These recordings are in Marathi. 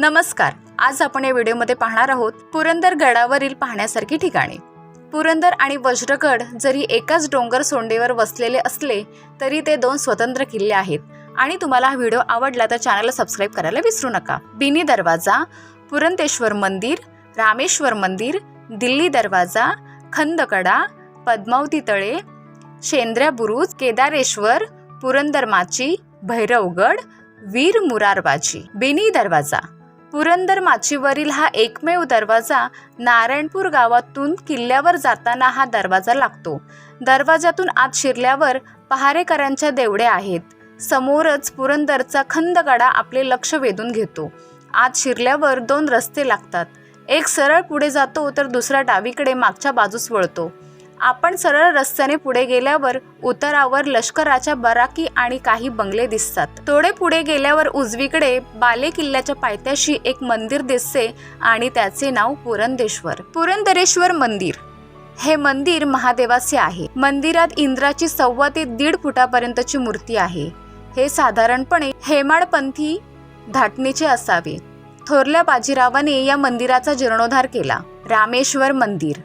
नमस्कार. आज आपण या व्हिडिओमध्ये पाहणार आहोत पुरंदर गडावरील पाहण्यासारखी ठिकाणे. पुरंदर आणि वज्रगड जरी एकाच डोंगर सोंडेवर वसलेले असले तरी ते दोन स्वतंत्र किल्ले आहेत. आणि तुम्हाला हा व्हिडिओ आवडला तर चॅनलला सबस्क्राईब करायला विसरू नका. बिनी दरवाजा पुरंतेश्वर मंदिर रामेश्वर मंदिर दिल्ली दरवाजा खंदकडा पद्मावती तळे शेंद्र्या बुरुज केदारेश्वर पुरंदर माची भैरवगड वीर मुरारबाजी. बेनी दरवाजा. पुरंदर माचीवरील हा एकमेव दरवाजा नारायणपूर गावातून किल्ल्यावर जाताना हा दरवाजा लागतो. दरवाजातून आत शिरल्यावर पहारेकरांच्या देवड्या आहेत. समोरच पुरंदरचा खंदगडा आपले लक्ष वेधून घेतो. आत शिरल्यावर दोन रस्ते लागतात. एक सरळ पुढे जातो तर दुसरा डावीकडे मागच्या बाजूस वळतो. आपण सरळ रस्त्याने पुढे गेल्यावर उतरावर लष्कराच्या बराकी आणि काही बंगले दिसतात. थोडे पुढे गेल्यावर उजवीकडे बाले किल्ल्याच्या पायथ्याशी एक मंदिर दिसते आणि त्याचे नाव पुरंदेश्वर. पुरंदरेश्वर मंदिर. हे मंदिर महादेवाचे आहे. मंदिरात इंद्राची सव्वा ते दीड फुटापर्यंतची मूर्ती आहे. हे साधारणपणे हेमाडपंथी धाटणीचे असावे. थोरल्या बाजीरावाने या मंदिराचा जीर्णोद्धार केला. रामेश्वर मंदिर.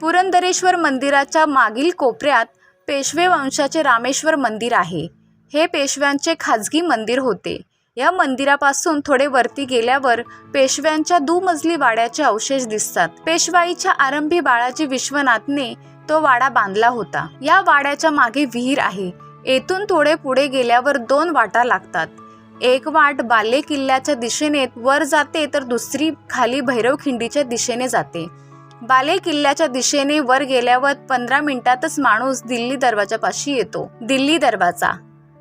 पुरंदरेश्वर मंदिराच्या मागील कोपऱ्यात पेशवे वंशाचे रामेश्वर मंदिर आहे. हे पेशव्यांचे खाजगी मंदिर होते. या मंदिरापासून थोडे वरती गेल्यावर पेशव्यांच्या दुमजली वाड्याचे अवशेष दिसतात. पेशवाईच्या आरंभी बाळाजी विश्वनाथने तो वाडा बांधला होता. या वाड्याच्या मागे विहीर आहे. येथून थोडे पुढे गेल्यावर दोन वाटा लागतात. एक वाट बाले किल्ल्याच्या दिशेने वर जाते तर दुसरी खाली भैरवखिंडीच्या दिशेने जाते. बाले किल्ल्याच्या दिशेने वर गेल्यावर पंधरा मिनिटातच माणूस दिल्ली दरवाजापाशी येतो. दिल्ली दरवाजा.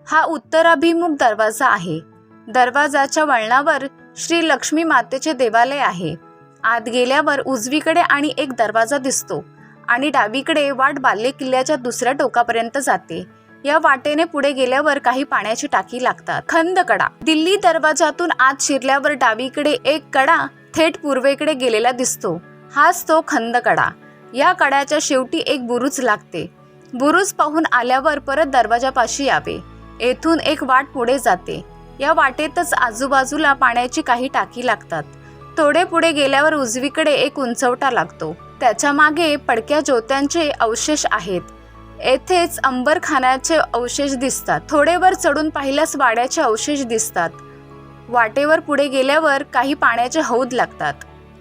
हा उत्तराभिमुख दरवाजा आहे. दरवाजाच्या वळणावर श्री लक्ष्मी मातेचे देवालय आहे. आत गेल्यावर उजवीकडे आणि एक दरवाजा दिसतो आणि डावीकडे वाट बाले किल्ल्याच्या दुसऱ्या टोकापर्यंत जाते. या वाटेने पुढे गेल्यावर काही पाण्याची टाकी लागतात. खंदकडा दिल्ली दरवाजातून आत शिरल्यावर डावीकडे एक कडा थेट पूर्वेकडे गेलेला दिसतो. हाच तो खंदकडा या कड्याच्या शेवटी एक बुरुज लागते. बुरुज पाहून आल्यावर परत दरवाजापाशी यावे. येथून एक वाट पुढे जाते. या वाटेतच आजूबाजूला पाण्याची काही टाकी लागतात. थोडे पुढे गेल्यावर उजवीकडे एक उंचवटा लागतो. त्याच्यामागे पडक्या ज्योत्यांचे अवशेष आहेत. येथेच अंबरखान्याचे अवशेष दिसतात. थोडे वर चढून पाहिल्यास वाड्याचे अवशेष दिसतात. वाटेवर पुढे गेल्यावर काही पाण्याचे हौद लागतात.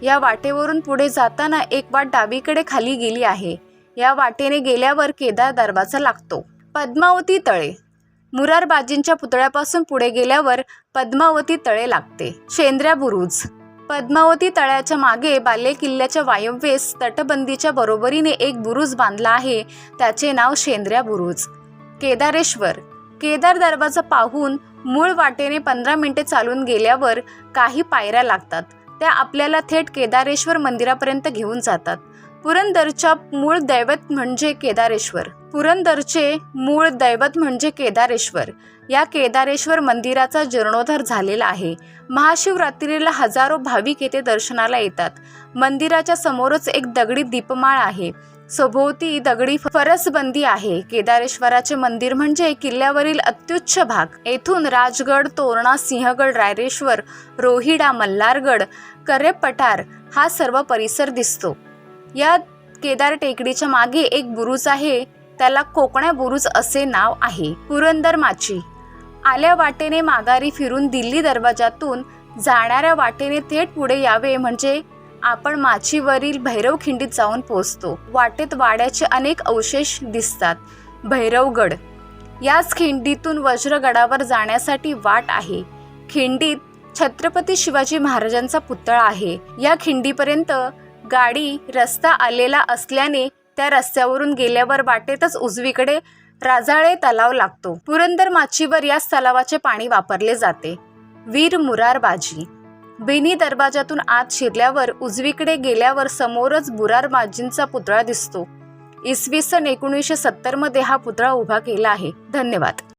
या वाटेवरून पुढे जाताना एक वाट डावीकडे खाली गेली आहे. या वाटेने गेल्यावर केदार दरवाजा लागतो. पद्मावती तळे. मुरारबाजींच्या पुतळ्यापासून पुढे गेल्यावर पद्मावती तळे लागते. शेंद्र्या बुरुज. पद्मावती तळ्याच्या मागे बाले किल्ल्याच्या वायव्येस तटबंदीच्या बरोबरीने एक बुरुज बांधला आहे. त्याचे नाव शेंद्र्या बुरुज. केदारेश्वर. केदार दरवाजा पाहून मूळ वाटेने पंधरा मिनिटे चालून गेल्यावर काही पायऱ्या लागतात. त्या आपल्याला थेट केदारेश्वर मंदिरापर्यंत घेऊन जातात. पुरंदरच्या मूळ दैवत म्हणजे केदारेश्वर. पुरंदरचे मूळ दैवत म्हणजे केदारेश्वर. या केदारेश्वर मंदिराचा जीर्णोद्धार झालेला आहे. महाशिवरात्रीला हजारो भाविक येथे दर्शनाला येतात. मंदिराच्या समोरच एक दगडी दीपमाळ आहे. सभोवती दगडी फरसबंदी आहे. केदारेश्वराचे मंदिर म्हणजे किल्ल्यावरील अत्युच्च भाग. येथून राजगड तोरणा सिंहगड रायरेश्वर रोहिडा मल्हारगड करे पठार हा सर्व परिसर दिसतो. या केदार टेकडीच्या मागे एक बुरुज आहे. त्याला कोकण्या बुरुज असे नाव आहे. पुरंदर माची. आल्या वाटेने माघारी फिरून दिल्ली दरवाजातून जाणाऱ्या वाटेने थेट पुढे यावे म्हणजे आपण माचीवरील भैरव खिंडीत जाऊन पोहोचतो. वाटेत वाड्याचे अनेक अवशेष दिसतात. भैरवगड. याच खिंडीतून वज्रगडावर जाण्यासाठी वाट आहे. खिंडीत छत्रपती शिवाजी महाराजांचा पुतळा आहे. या खिंडीपर्यंत गाडी रस्ता आलेला असल्याने त्या रस्त्यावरून गेल्यावर वाटेतच उजवीकडे राजाळे तलाव लागतो. पुरंदर माचीवर याच तलावाचे पाणी वापरले जाते. वीर मुरारबाजी. बेनी दरवाजातून आत शिरल्यावर उजवीकडे गेल्यावर समोरच बुरारबाजींचा पुतळा दिसतो. इसवी सन एकोणीसशे सत्तरमध्ये हा पुतळा उभा केला आहे. धन्यवाद.